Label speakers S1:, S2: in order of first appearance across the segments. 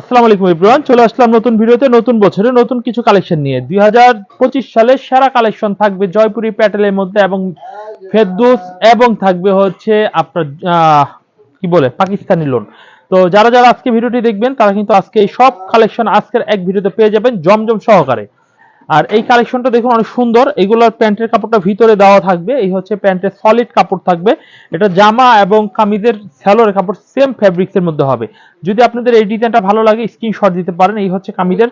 S1: আসসালামু আলাইকুম ইব্রাহিম চলে আসলাম নতুন ভিডিওতে, নতুন বছরে নতুন কিছু কালেকশন নিয়ে। দুই সালে সেরা কালেকশন থাকবে জয়পুরি প্যাটেলের মধ্যে এবং ফেরদুস, এবং থাকবে হচ্ছে আপনার কি বলে, পাকিস্তানি লোন তো যারা যারা আজকে ভিডিওটি দেখবেন, তারা কিন্তু আজকে এই সব কালেকশন আজকের এক ভিডিওতে পেয়ে যাবেন জমজম সহকারে। আর এই কালেকশনটা দেখুন অনেক সুন্দর। এগুলোর প্যান্টের কাপড়টা ভিতরে দেওয়া থাকবে। এই হচ্ছে প্যান্টের সলিড কাপড় থাকবে। এটা জামা এবং কামিজের স্যালোর কাপড় সেম ফ্যাব্রিক্স এর মধ্যে হবে। যদি আপনাদের এই ডিজাইনটা ভালো লাগে স্ক্রিনশট দিতে পারেন। এই হচ্ছে কামিজের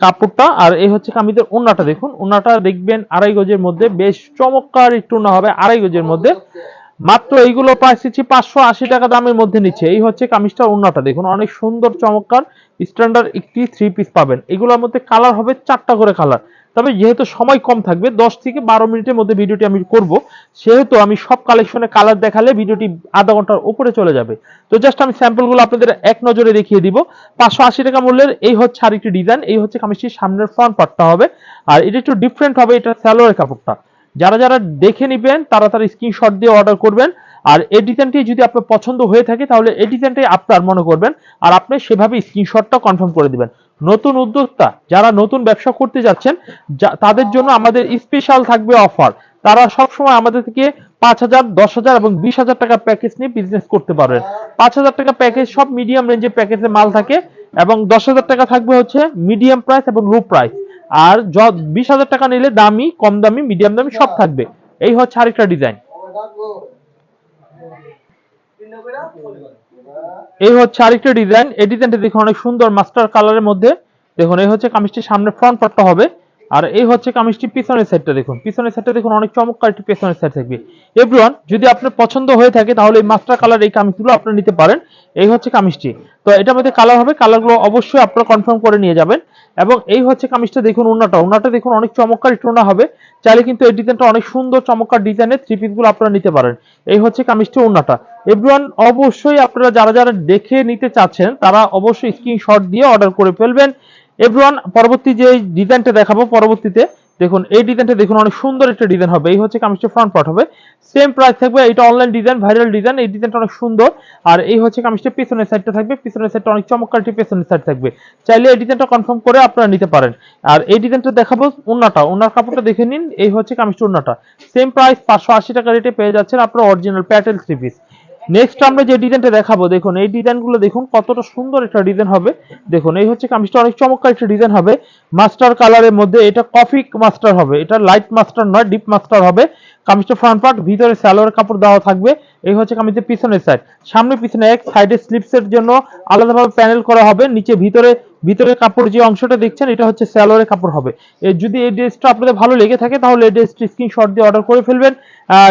S1: কাপড়টা। আর এই হচ্ছে কামিজের ওন্নাটা দেখুন। ওন্নাটা দেখবেন আড়াই গজের মধ্যে। বেশ চমৎকার একটু না হবে আড়াই গজের মধ্যে। মাত্র এইগুলো দিচ্ছি পাঁচশো আশি টাকা দামের মধ্যে নিচ্ছে। এই হচ্ছে কামিজটার ওন্নাটা দেখুন। অনেক সুন্দর, চমৎকার। স্ট্যান্ডার্ড একটি থ্রি পিস পাবেন। এগুলোর মধ্যে কালার হবে চারটা করে কালার তবে যেহেতু সময় কম থাকবে, দশ থেকে বারো মিনিটের মধ্যে ভিডিওটি আমি করব, সেহেতু আমি সব কালেকশনে কালার দেখালে ভিডিওটি আধা ঘণ্টার উপরে চলে যাবে। তো জাস্ট আমি স্যাম্পলগুলো আপনাদের এক নজরে দেখিয়ে দিব। পাঁচশো আশি টাকা মূল্যের এই হচ্ছে আরেকটি ডিজাইন এই হচ্ছে কামিজটির সামনের ফ্রন্ট পার্টটা হবে। আর এটা একটু ডিফারেন্ট হবে, এটা স্যালোয়ার কাপড়টা। যারা যারা দেখে নিবেন, তারা তারা স্ক্রিনশট দিয়ে অর্ডার করবেন। আর এই ডিজাইনটি যদি আপনার পছন্দ হয়ে থাকে, তাহলে এই ডিজাইনটাই আপনার মনে করবেন আর আপনি সেভাবে স্ক্রিনশটটা কনফার্ম করে দিবেন। নতুন উদ্যোক্তা যারা নতুন ব্যবসা করতে যাচ্ছেন তাদের জন্য আমাদের স্পেশাল থাকবে অফার তারা সবসময় আমাদের থেকে পাঁচ হাজার, দশ হাজার এবং বিশ হাজার টাকা প্যাকেজ নিয়ে বিজনেস করতে পারবেন। পাঁচ হাজার টাকা প্যাকেজ সব মিডিয়াম রেঞ্জের প্যাকেজে মাল থাকে এবং দশ হাজার টাকা থাকবে হচ্ছে মিডিয়াম প্রাইস এবং লো প্রাইস আর বিশ হাজার টাকা নিলে দামি, কম দামি মিডিয়াম দামি সব থাকবে। এই হচ্ছে আরেকটা ডিজাইন এই হচ্ছে আরেকটা ডিজাইন। এই ডিজাইনটা দেখুন অনেক সুন্দর মাস্টার কালারের মধ্যে। দেখুন, এই হচ্ছে কামিজটির সামনে ফ্রন্ট পার্টটা হবে। আর এই হচ্ছে কামিজটি পিছনের সাইডটা দেখুন। পিছনের সাইডটা দেখুন, অনেক চমৎকার একটি পিছনের সাইড থাকবে। এভরিওয়ান যদি আপনার পছন্দ হয়ে থাকে, তাহলে এই মাস্টার কালার এই কামিজগুলো আপনি নিতে পারেন। এই হচ্ছে কামিজটি। তো এটার মধ্যে কালার হবে কালারগুলো অবশ্যই আপনারা কনফার্ম করে নিয়ে যাবেন। এবং এই হচ্ছে কামিজটা দেখুন ওনাটা ওনাটা দেখুন অনেক চমৎকার, একটু ওনা হবে। চাইলে কিন্তু এই ডিজাইনটা অনেক সুন্দর, চমৎকার ডিজাইনের থ্রি পিসগুলো আপনারা নিতে পারেন। এই হচ্ছে কামিজটি ওনাটা এভরিওয়ান অবশ্যই আপনারা যারা যারা দেখে নিতে চাচ্ছেন, তারা অবশ্যই স্ক্রিনশট দিয়ে অর্ডার করে ফেলবেন। এভরিওয়ান পরবর্তী যে ডিজাইনটা দেখাবো, পরবর্তীতে দেখুন, এই ডিজাইনটা দেখুন, অনেক সুন্দর একটা ডিজাইন হবে। এই হচ্ছে কামিজটা ফ্রন্ট পার্ট হবে। সেম প্রাইস থাকবে, এটা অনলাইন ডিজাইন ভাইরাল ডিজাইন এই ডিজাইনটা অনেক সুন্দর। আর এই হচ্ছে কামিজটা পিছনের সাইডটা থাকবে, পিছনের সাইডটা অনেক চমৎকার একটি পিছনের সাইড থাকবে। চাইলে এই ডিজাইনটা কনফার্ম করে আপনারা নিতে পারেন। আর এই ডিজাইনটা দেখাবো উন্নাটা। উন্নার কাপড়টা দেখে নিন, এই হচ্ছে কামিজটা উন্নাটা। সেম প্রাইস পাঁচশো আশি টাকা রেটে পেয়ে যাচ্ছেন আপনার original Patel three piece next আমরা যে ডিজাইনটা দেখাবো, দেখুন, এই ডিজাইনগুলো দেখুন, কতটা সুন্দর একটা ডিজাইন হবে। দেখুন, এই হচ্ছে কামিজটা, অনেক চমৎকার একটা ডিজাইন হবে। মাস্টার কালারের মধ্যে এটা কফি মাস্টার হবে। এটা লাইট মাস্টার নয় ডিপ মাস্টার হবে। কামিজটা ফ্রন্ট পার্ট ভিতরে স্যালোয়ার কাপড় দেওয়া থাকবে। এই হচ্ছে কামিজের পিছনের সাইড সামনে পিছনে এক সাইডে স্লিপসের জন্য আলাদাভাবে প্যানেল করা হবে। নিচে ভিতরে ভিতরে কাপড় যে অংশটা দেখছেন, এটা হচ্ছে স্যালোয়ারের কাপড় হবে। যদি এই ড্রেসটা আপনাদের ভালো লেগে থাকে, তাহলে এই ড্রেসটি স্ক্রিনশট দিয়ে অর্ডার করে ফেলবেন।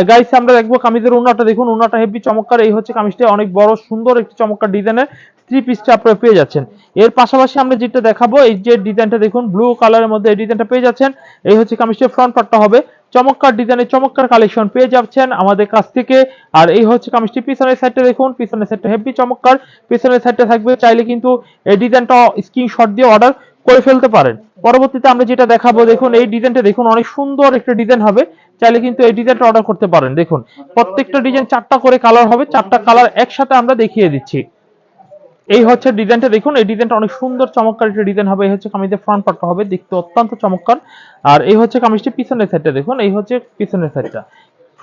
S1: গাইস আমরা দেখব কামিজের উন্নাটা। দেখুন, উন্নাটা হেভি চমৎকার। এই হচ্ছে কামিজটা অনেক বড়, সুন্দর একটি চমৎকার ডিজাইনের থ্রি পিসটা আপনারা পেয়ে যাচ্ছেন। এর পাশাপাশি আমরা যেটা দেখাবো, এই যে ডিজাইনটা দেখুন ব্লু কালারের মধ্যে এই ডিজাইনটা পেয়ে যাচ্ছেন। এই হচ্ছে কামিজটার ফ্রন্ট পার্টটা হবে। চমৎকার ডিজাইনের চমৎকার কালেকশন পেয়ে যাচ্ছেন আমাদের কাছ থেকে। আর এই হচ্ছে কামিজটি, পিছনের সাইডটা দেখুন, পিছনের সাইডটা হেভি চমৎকার। পিছনের সাইডটা থাকবে, চাইলে কিন্তু এই ডিজাইনটা স্ক্রিনশট দিয়ে অর্ডার করে ফেলতে পারেন। পরবর্তীতে আমরা যেটা দেখাবো, দেখুন, এই ডিজাইনটা দেখুন, অনেক সুন্দর একটা ডিজাইন হবে। চাইলে কিন্তু এই ডিজাইনটা অর্ডার করতে পারেন। দেখুন, প্রত্যেকটা ডিজাইন চারটা করে কালার হবে, চারটা কালার একসাথে আমরা দেখিয়ে দিচ্ছি। এই হচ্ছে ডিজাইনটা দেখুন, এই ডিজাইনটা অনেক সুন্দর, চমৎকার একটা ডিজাইন হবে। এই হচ্ছে কামিজের ফ্রন্ট পার্টটা হবে, দেখতে অত্যন্ত চমৎকার। আর এই হচ্ছে কামিজটি পিছনের সাইডটা দেখুন, এই হচ্ছে পিছনের সাইডটা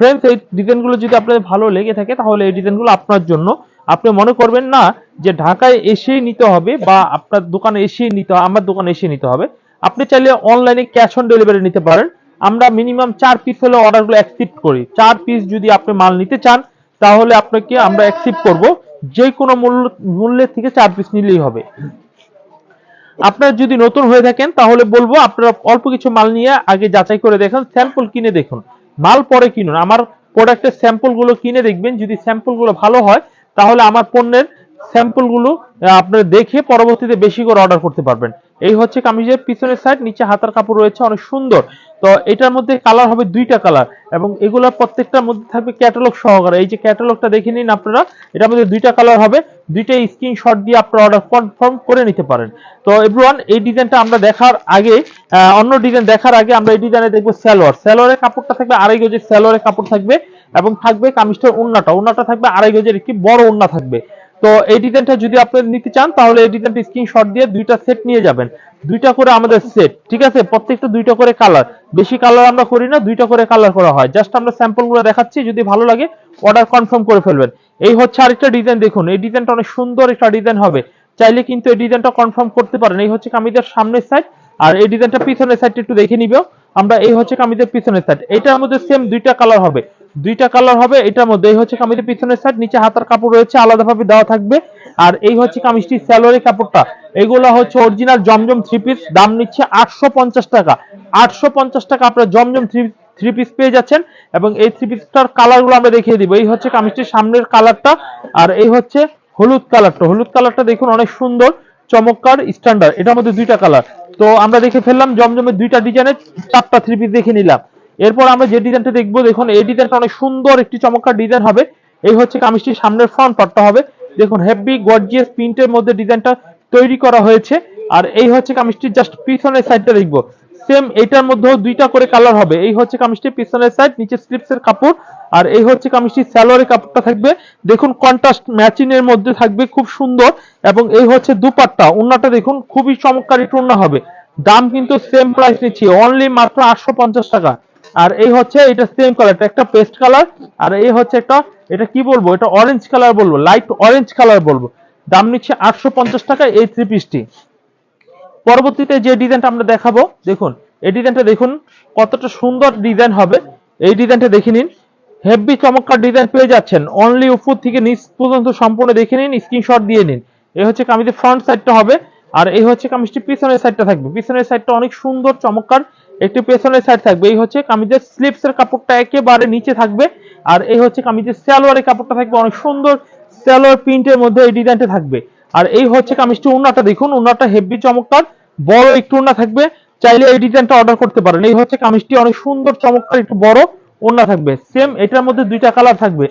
S1: ফ্রেন্ডস এই ডিজাইনগুলো যদি আপনাদের ভালো লেগে থাকে, তাহলে এই ডিজাইনগুলো আপনার জন্য। আপনি মনে করবেন না যে ঢাকায় এসেই নিতে হবে বা আপনার দোকানে এসেই নিতে হবে, আমার দোকানে এসে নিতে হবে। আপনি চাইলে অনলাইনে ক্যাশ অন ডেলিভারি নিতে পারেন। আমরা মিনিমাম চার পিস হলে অর্ডারগুলো অ্যাকসেপ্ট করি। চার পিস যদি আপনি মাল নিতে চান, তাহলে আপনাকে আমরা অ্যাকসেপ্ট করব। যে কোনো মূল্য মূল্যের থেকে চার পিস নিলেই হবে। আপনারা যদি নতুন হয়ে থাকেন, তাহলে বলব আপনারা অল্প কিছু মাল নিয়ে আগে যাচাই করে দেখুন স্যাম্পল কিনে দেখুন। মাল পরে কিনুন। আমার প্রোডাক্টের স্যাম্পলগুলো কিনে দেখবেন। যদি স্যাম্পলগুলো ভালো হয়, তাহলে আমার পণ্যের স্যাম্পলগুলো আপনারা দেখে পরবর্তীতে বেশি করে অর্ডার করতে পারবেন। এই হচ্ছে কামিজের পিছনের সাইড নিচে হাতার কাপড় রয়েছে, অনেক সুন্দর। তো এটার মধ্যে কালার হবে দুইটা কালার এবং এগুলোর প্রত্যেকটার মধ্যে থাকবে ক্যাটালগ সহকারে। এই যে ক্যাটালগটা দেখে নিন আপনারা, এটার মধ্যে দুইটা কালার হবে, দুইটাই স্ক্রিনশট দিয়ে আপনারা অর্ডার কনফার্ম করে নিতে পারেন। তো এভরিওয়ান এই ডিজাইনটা আমরা দেখার আগে অন্য ডিজাইন দেখার আগে আমরা এই ডিজাইনে দেখব স্যালোয়ার স্যালোয়ারের কাপড়টা থাকবে আড়াই গজের স্যালোয়ারের কাপড় থাকবে এবং থাকবে কামিজটার উন্নাটা উন্নাটা থাকবে আড়াই গজের একটি বড় উন্না থাকবে। তো এই ডিজাইনটা যদি আপনি নিতে চান, তাহলে এই ডিজাইনটা স্ক্রিনশট দিয়ে দুইটা সেট নিয়ে যাবেন। দুইটা করে আমাদের সেট ঠিক আছে? প্রত্যেকটা দুইটা করে কালার বেশি কালার আমরা করি না, দুইটা করে কালার করা হয়। জাস্ট আমরা স্যাম্পলগুলো দেখাচ্ছি, যদি ভালো লাগে অর্ডার কনফার্ম করে ফেলবেন। এই হচ্ছে আরেকটা ডিজাইন দেখুন। এই ডিজাইনটা অনেক সুন্দর একটা ডিজাইন হবে। চাইলে কিন্তু এই ডিজাইনটা কনফার্ম করতে পারেন। এই হচ্ছে কামিজের সামনের সাইড আর এই ডিজাইনটা পিছনের সাইডটা একটু দেখে নিবেও। আমরা এই হচ্ছে কামিজের পিছনের সাইড এটার মধ্যে সেম দুইটা কালার হবে। দুইটা কালার হবে, এটার মধ্যে। এই হচ্ছে কামিজের পিছনের সাইড নিচে হাতার কাপড় রয়েছে, আলাদাভাবে দেওয়া থাকবে। আর এই হচ্ছে কামিজটির স্যালোয়ারি কাপড়টা। এগুলো হচ্ছে অরিজিনাল জমজম থ্রি পিস দাম নিচ্ছে আটশো পঞ্চাশ টাকা। আটশো পঞ্চাশ টাকা আপনারা জমজম থ্রি থ্রি পিস পেয়ে যাচ্ছেন, এবং এই থ্রি পিসটার কালারগুলো আমরা দেখিয়ে দিব। এই হচ্ছে কামিজটির সামনের কালারটা আর এই হচ্ছে হলুদ কালারটা হলুদ কালারটা দেখুন অনেক সুন্দর, চমৎকার স্ট্যান্ডার্ড এটার মধ্যে দুইটা কালার তো আমরা দেখে ফেললাম, জমজমের দুইটা ডিজাইনের চারটা থ্রি পিস দেখে নিলাম। এরপর আমরা যে ডিজাইনটা দেখব, দেখুন, এই ডিজাইনটা অনেক সুন্দর একটি চমৎকার ডিজাইন হবে। এই হচ্ছে কামিজটির সামনের ফ্রন্ট পার্টটা হবে। দেখুন হেভি গর্জিয়াস প্রিন্টের মধ্যে ডিজাইনটা তৈরি করা হয়েছে। আর এই হচ্ছে কামিজটির জাস্ট পিছনের সাইডটা দেখব। সেম এটার মধ্যেও দুইটা করে কালার হবে। এই হচ্ছে কামিজটির পিছনের সাইড নিচে স্লিপসের কাপড়। আর এই হচ্ছে কামিজটির স্যালোয়ারের কাপড়টা থাকবে। দেখুন কন্ট্রাস্ট ম্যাচিং এর মধ্যে থাকবে খুব সুন্দর। এবং এই হচ্ছে দুপাট্টা। ওন্নাটা দেখুন, খুবই চমৎকার একটু ওন্না হবে। দাম কিন্তু সেম প্রাইস নিচ্ছি। অনলি মাত্র আটশো পঞ্চাশ টাকা। আর এই হচ্ছে এটা সেম কালারটা একটা পেস্ট কালার আর এই হচ্ছে একটা, এটা কি বলব? এটা অরেঞ্জ কালার বলব লাইট অরেঞ্জ কালার বলব। দাম নিচ্ছে আটশো পঞ্চাশ টাকা এই থ্রি পিসটি পরবর্তীতে যে ডিজাইনটা আমরা দেখাবো, দেখুন, এই ডিজাইনটা দেখুন, কতটা সুন্দর ডিজাইন হবে। এই ডিজাইনটা দেখে নিন। হেভি চমৎকার ডিজাইন পেয়ে যাচ্ছেন। অনলি উপর থেকে নিচ পর্যন্ত সম্পূর্ণ দেখে নিন স্ক্রিনশট দিয়ে নিন। এই হচ্ছে কামিজের ফ্রন্ট সাইডটা হবে, আর এই হচ্ছে কামিজটি পিছনের সাইডটা থাকবে। পিছনের সাইডটা অনেক সুন্দর, চমৎকার। একটি পেছনের সাইড থাকবে, এই হচ্ছে কামিজের স্লিপসের কাপড়টা একেবারে নিচে থাকবে, আর এই হচ্ছে কামিজের সালোয়ারের কাপড়টা থাকবে, অনেক সুন্দর সালোয়ার প্রিন্টের মধ্যে এই ডিজাইনটা থাকবে। আর এই হচ্ছে কামিজটি উন্নাটা, দেখুন, উন্নাটা হেভি চমৎকার, বড় একটু উন্না থাকবে, চাইলে এই ডিজাইনটা অর্ডার করতে পারেন। এই হচ্ছে কামিজটি অনেক সুন্দর, চমৎকার, একটু বড় ওন্না থাকবে। সেম এটার মধ্যে দুইটা কালার থাকবে।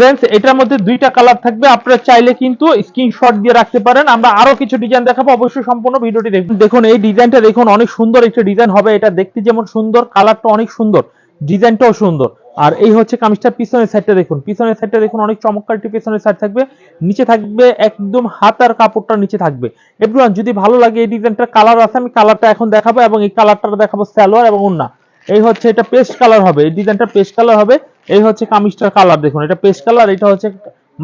S1: ফ্রেন্ডস এটার মধ্যে দুইটা কালার থাকবে। আপনারা চাইলে কিন্তু স্ক্রিনশট দিয়ে রাখতে পারেন। আমরা আরও কিছু ডিজাইন দেখাবো। অবশ্যই সম্পূর্ণ ভিডিওটি দেখুন দেখুন, এই ডিজাইনটা দেখুন, অনেক সুন্দর একটা ডিজাইন হবে। এটা দেখতে যেমন সুন্দর কালারটা অনেক সুন্দর ডিজাইনটাও সুন্দর। আর এই হচ্ছে কামিজটার পিছনের সাইডটা দেখুন। পিছনের সাইডটা দেখুন, অনেক চমৎকার একটি পিছনের সাইড থাকবে। নিচে থাকবে একদম হাতার কাপড়টা নিচে থাকবে। এভরিওয়ান যদি ভালো লাগে এই ডিজাইনটার কালার আছে, আমি কালারটা এখন দেখাবো এবং এই কালারটা দেখাবো সালোয়ার এবং ওন্না এই হচ্ছে এটা পেস্ট কালার হবে। এই ডিজাইনটা পেস্ট কালার হবে। এই হচ্ছে কামিজটার কালার দেখুন, এটা পেস্ট কালার, এটা হচ্ছে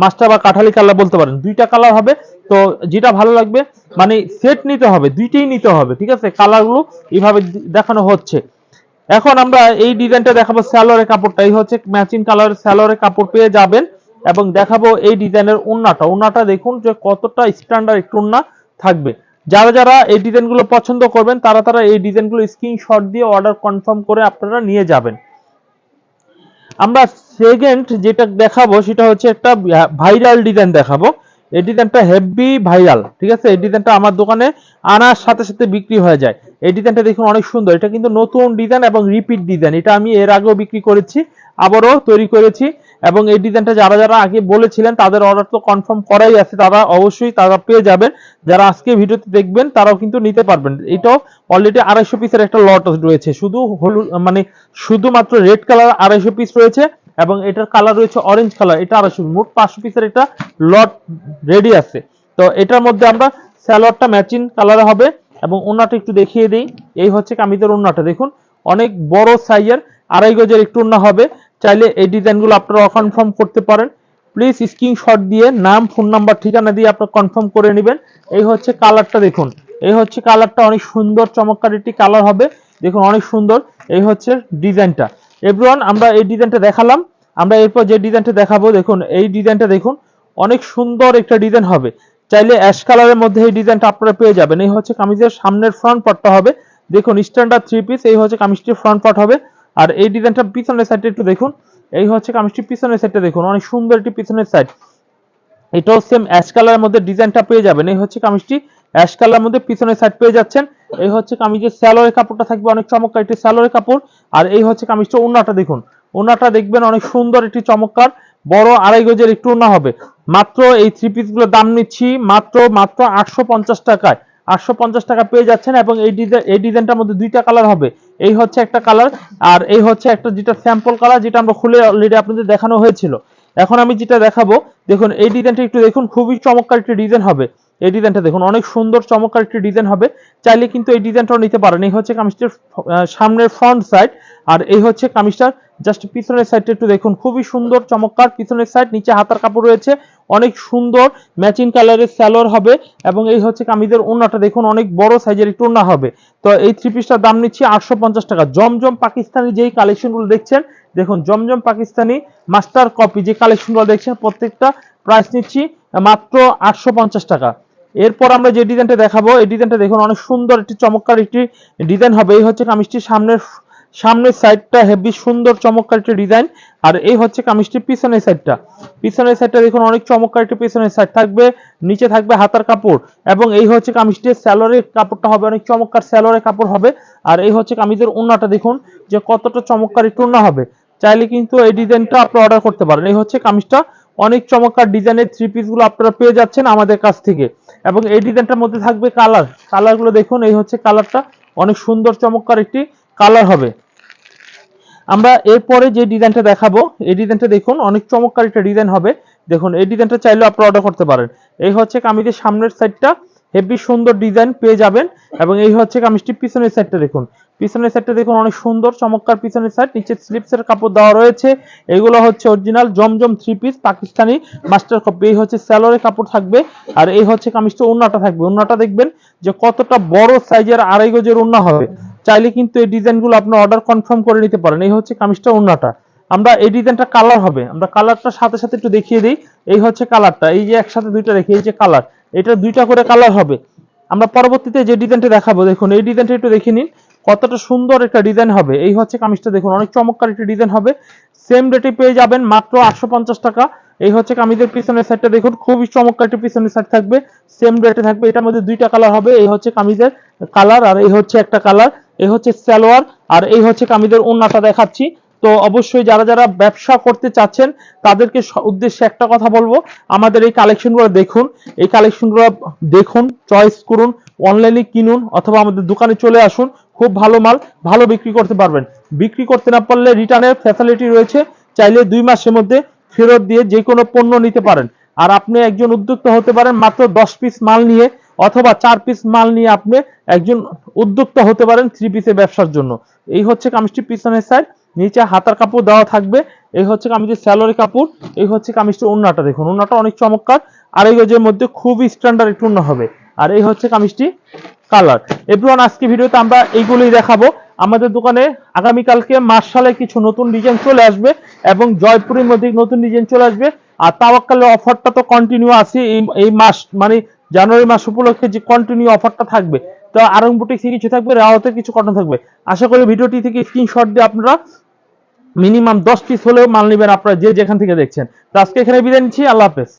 S1: মাস্টার বা কাঠালি কালার বলতে পারেন। দুইটা কালার হবে, তো যেটা ভালো লাগবে মানে সেট নিতে হবে, দুইটাই নিতে হবে, ঠিক আছে? কালারগুলো এইভাবে দেখানো হচ্ছে। এখন আমরা এই ডিজাইনটা দেখাবো স্যালোয়ারের কাপড়টা। এই হচ্ছে ম্যাচিং কালারের স্যালোয়ারের কাপড় পেয়ে যাবেন এবং দেখাবো এই ডিজাইনের উন্নাটা উন্নাটা দেখুন যে কতটা স্ট্যান্ডার্ড একটু উন্না থাকবে। যারা যারা এই ডিজাইনগুলো পছন্দ করবেন, তারা তারা এই ডিজাইনগুলো স্ক্রিনশট দিয়ে অর্ডার কনফার্ম করে আপনারা নিয়ে যাবেন। আমরা সেকেন্ড যেটা দেখাবো সেটা হচ্ছে একটা ভাইরাল ডিজাইন দেখাবো। এই ডিজাইনটা হেভি ভাইরাল ঠিক আছে? এই ডিজাইনটা আমার দোকানে আনার সাথে সাথে বিক্রি হয়ে যায়। এই ডিজাইনটা দেখুন অনেক সুন্দর। এটা কিন্তু নতুন ডিজাইন এবং রিপিট ডিজাইন এটা আমি এর আগেও বিক্রি করেছি, আবারও তৈরি করেছি। এবং এই ডিজাইনটা যারা যারা আগে বলেছিলেন, তাদের অর্ডার তো কনফার্ম করাই আছে, তারা অবশ্যই তারা পেয়ে যাবেন। যারা আজকে ভিডিওতে দেখবেন, তারাও কিন্তু নিতে পারবেন। এটাও অলরেডি আড়াইশো পিসের একটা লট রয়েছে। শুধু হলুদ মানে শুধুমাত্র রেড কালার আড়াইশো পিস রয়েছে এবং এটার কালার রয়েছে অরেঞ্জ কালার এটা আড়াইশো, মোট পাঁচশো পিসের একটা লট রেডি আছে। তো এটার মধ্যে আমরা স্যালোয়ারটা ম্যাচিং কালার হবে এবং ওনাটা একটু দেখিয়ে দিই। এই হচ্ছে কামিজের ওনাটা দেখুন, অনেক বড় সাইজের আড়াই গজের একটু ওনা হবে। চাইলে এই ডিজাইনগুলো আপনারা কনফার্ম করতে পারেন। প্লিজ স্ক্রিনশট দিয়ে নাম ফোন নাম্বার ঠিকানা দিয়ে আপনারা কনফার্ম করে নেবেন। এই হচ্ছে কালারটা দেখুন। এই হচ্ছে কালারটা অনেক সুন্দর, চমৎকার একটি কালার হবে। দেখুন, অনেক সুন্দর। এই হচ্ছে ডিজাইনটা। এভরিওয়ান আমরা এই ডিজাইনটা দেখালাম। আমরা এরপর যে ডিজাইনটা দেখাবো, দেখুন, এই ডিজাইনটা দেখুন, অনেক সুন্দর একটা ডিজাইন হবে। চাইলে অ্যাশ কালারের মধ্যে এই ডিজাইনটা আপনারা পেয়ে যাবেন। এই হচ্ছে কামিজের সামনের ফ্রন্ট পার্টটা হবে। দেখুন স্ট্যান্ডার্ড থ্রি পিস এই হচ্ছে কামিজটির ফ্রন্ট পার্ট হবে। আর এই ডিজাইনটা পিছনের সাইডটা একটু দেখুন। এই হচ্ছে কামিজটির পিছনের সাইডটা দেখুন, অনেক সুন্দর একটি পিছনের সাইড এটাও সেম অ্যাশ কালারের মধ্যে ডিজাইনটা পেয়ে যাবেন। এই হচ্ছে কামিজটি অ্যাশ কালারের মধ্যে পিছনের সাইড পেয়ে যাচ্ছেন। এই হচ্ছে কামিজের স্যালোয়ারের কাপড়টা থাকবে, অনেক চমৎকার একটি স্যালোয়ারের কাপড়। আর এই হচ্ছে কামিজটা ওন্নাটা দেখুন। ওন্নাটা দেখবেন অনেক সুন্দর একটি চমৎকার, বড় আড়াই গজের একটু ওন্না হবে। মাত্র এই থ্রি পিসগুলোর দাম নিচ্ছি মাত্র মাত্র আটশো পঞ্চাশ টাকায়। আটশো পঞ্চাশ টাকা পেয়ে যাচ্ছেন এবং এই ডিজাইন এই ডিজাইনটার মধ্যে দুইটা কালার হবে। এই হচ্ছে একটা কালার আর এই হচ্ছে একটা যেটা স্যাম্পল কালার যেটা আমরা খুলে অলরেডি আপনাদের দেখানো হয়েছিল। এখন আমি যেটা দেখাবো, দেখুন, এই ডিজাইনটা একটু দেখুন, খুবই চমৎকার একটি ডিজাইন হবে। এই ডিজাইনটা দেখুন, অনেক সুন্দর, চমৎকার একটি ডিজাইন হবে। চাইলে কিন্তু এই ডিজাইনটাও নিতে পারেন। এই হচ্ছে কামিজটার সামনের ফ্রন্ট সাইড আর এই হচ্ছে কামিজটার জাস্ট পিছনের সাইডটা একটু দেখুন, খুবই সুন্দর, চমৎকার। পিছনের সাইড নিচে হাতার কাপড় রয়েছে, অনেক সুন্দর ম্যাচিং কালারের স্যালোয়ার হবে, এবং এই হচ্ছে কামিজের ওড়নাটা। দেখুন, অনেক বড় সাইজের একটু ওড়না হবে। তো এই থ্রি পিসটার দাম নিচ্ছি আটশো পঞ্চাশ টাকা। জমজম পাকিস্তানি যেই কালেকশনগুলো দেখছেন, দেখুন, জমজম পাকিস্তানি মাস্টার কপি যে কালেকশনগুলো দেখছেন, প্রত্যেকটা প্রাইস নিচ্ছি মাত্র আটশো পঞ্চাশ টাকা। এরপর আমরা যে ডিজাইনটা দেখাবো, এই ডিজাইনটা দেখুন, অনেক সুন্দর, একটি চমৎকার একটি ডিজাইন হবে। এই হচ্ছে কামিজটির সামনের সামনের সাইডটা হেভি সুন্দর, চমৎকার একটি ডিজাইন আর এই হচ্ছে কামিজটির পিছনের সাইডটা পিছনের সাইডটা দেখুন, অনেক চমৎকার একটি পিছনের সাইড থাকবে, নিচে থাকবে হাতার কাপড়। এবং এই হচ্ছে কামিজটির স্যালোরের কাপড়টা হবে, অনেক চমৎকার স্যালোরের কাপড় হবে। আর এই হচ্ছে কামিজের ওড়নাটা দেখুন, যে কতটা চমৎকার একটু ওড়না হবে। চাইলে কিন্তু এই ডিজাইনটা আপনি অর্ডার করতে পারেন। এই হচ্ছে কামিজটা, অনেক চমৎকার ডিজাইনের থ্রি পিসগুলো আপনারা পেয়ে যাচ্ছেন আমাদের কাছ থেকে। এবং এই ডিজাইনটার মধ্যে থাকবে কালার কালারগুলো দেখুন, এই হচ্ছে কালারটা অনেক সুন্দর, চমৎকার একটি কালার হবে। আমরা এরপরে যে ডিজাইনটা দেখাবো, এই ডিজাইনটা দেখুন, অনেক চমৎকার একটা ডিজাইন হবে। দেখুন, এই ডিজাইনটা চাইলেও আপনি অর্ডার করতে পারেন। এই হচ্ছে কামিজের সামনের সাইডটা হেভি সুন্দর ডিজাইন পেয়ে যাবেন। এবং এই হচ্ছে কামিজটি পিছনের সাইডটা দেখুন। পিছনের সাইডটা দেখুন, অনেক সুন্দর, চমৎকার পিছনের সাইড নিচে স্লিপসের কাপড় দেওয়া রয়েছে। এগুলো হচ্ছে original Zamzam three piece Pakistani master copy এই হচ্ছে স্যালোরে কাপড় থাকবে। আর এই হচ্ছে কামিজটা ওন্নাটা থাকবে। ওন্নাটা দেখবেন যে কতটা বড় সাইজের আড়াই গজের ওন্না হবে। চাইলে কিন্তু এই ডিজাইনগুলো আপনি অর্ডার কনফার্ম করে নিতে পারেন। এই হচ্ছে কামিজটা ওন্নাটা আমরা এই ডিজাইনটা কালার হবে। আমরা কালারটা সাথে সাথে একটু দেখিয়ে দিই। এই হচ্ছে কালারটা এই যে একসাথে দুইটা রেখে এই যে কালার এটা দুইটা করে কালার হবে। আমরা পরবর্তীতে যে ডিজাইনটা দেখাবো, দেখুন, এই ডিজাইনটা একটু দেখে নিন। কতটা সুন্দর একটা ডিজাইন হবে। এই হচ্ছে কামিজটা, দেখুন, অনেক চমৎকার একটা ডিজাইন হবে। সেম রেটে পেয়ে যাবেন মাত্র আটশো পঞ্চাশ টাকা। এই হচ্ছে কামিজের পিছনের সাইডটা দেখুন, খুবই চমৎকার একটা পিছনের সাইড থাকবে। সেম রেটে থাকবে। এটার মধ্যে দুইটা কালার হবে। এই হচ্ছে কামিজের কালার আর এই হচ্ছে একটা কালার এই হচ্ছে সালোয়ার আর এই হচ্ছে কামিজের ওন্নাটা দেখাচ্ছি। তো অবশ্যই যারা যারা ব্যবসা করতে চাচ্ছেন, তাদেরকে উদ্দেশ্যে একটা কথা বলব। আমাদের এই কালেকশনগুলো দেখুন। এই কালেকশনগুলো দেখুন, চয়েস করুন, অনলাইনে কিনুন অথবা আমাদের দোকানে চলে আসুন। খুব ভালো মাল, ভালো বিক্রি করতে পারবেন। বিক্রি করতে না পারলে রিটার্নের ফ্যাসিলিটি রয়েছে। চাইলে দুই মাসের মধ্যে ফেরত দিয়ে যে কোনো পণ্য নিতে পারেন। আর আপনি একজন উদ্যোক্তা হতে পারেন, মাত্র দশ পিস মাল নিয়ে অথবা চার পিস মাল নিয়ে আপনি একজন উদ্যোক্তা হতে পারেন থ্রি পিসের ব্যবসার জন্য। এই হচ্ছে কামিজটি পিছনের সাইড নিচে হাতার কাপড় দেওয়া থাকবে। এই হচ্ছে কামিজের স্যালোরি কাপড়, এই হচ্ছে কামিজটির ওন্নাটা দেখুন ওন্নাটা অনেক চমৎকার। আর এই গজের মধ্যে খুবই স্ট্যান্ডার্ড একটু হবে। আর এই হচ্ছে কামিজটি কালার এভরিওয়ান, আজকে ভিডিওতে আমরা এইগুলোই দেখাবো। আমাদের দোকানে আগামীকালকে মার্শালে কিছু নতুন ডিজাইন চলে আসবে এবং জয়পুরের মধ্যে নতুন ডিজাইন চলে আসবে। আর তাওয়াক্কালের অফারটা তো কন্টিনিউ আছে এই এই মাস মানে জানুয়ারি মাস উপলক্ষে যে কন্টিনিউ অফারটা থাকবে, তো আরং কিছু থাকবে রাওয়াতের কিছু কটন থাকবে। আশা করি ভিডিওটি থেকে স্ক্রিনশট দিয়ে আপনারা মিনিমাম দশ পিস হলেও মাল নেবেন আপনারা যে যেখান থেকে দেখছেন। তো আজকে এখানে বিদায় নিচ্ছি, আল্লাহ হাফেজ।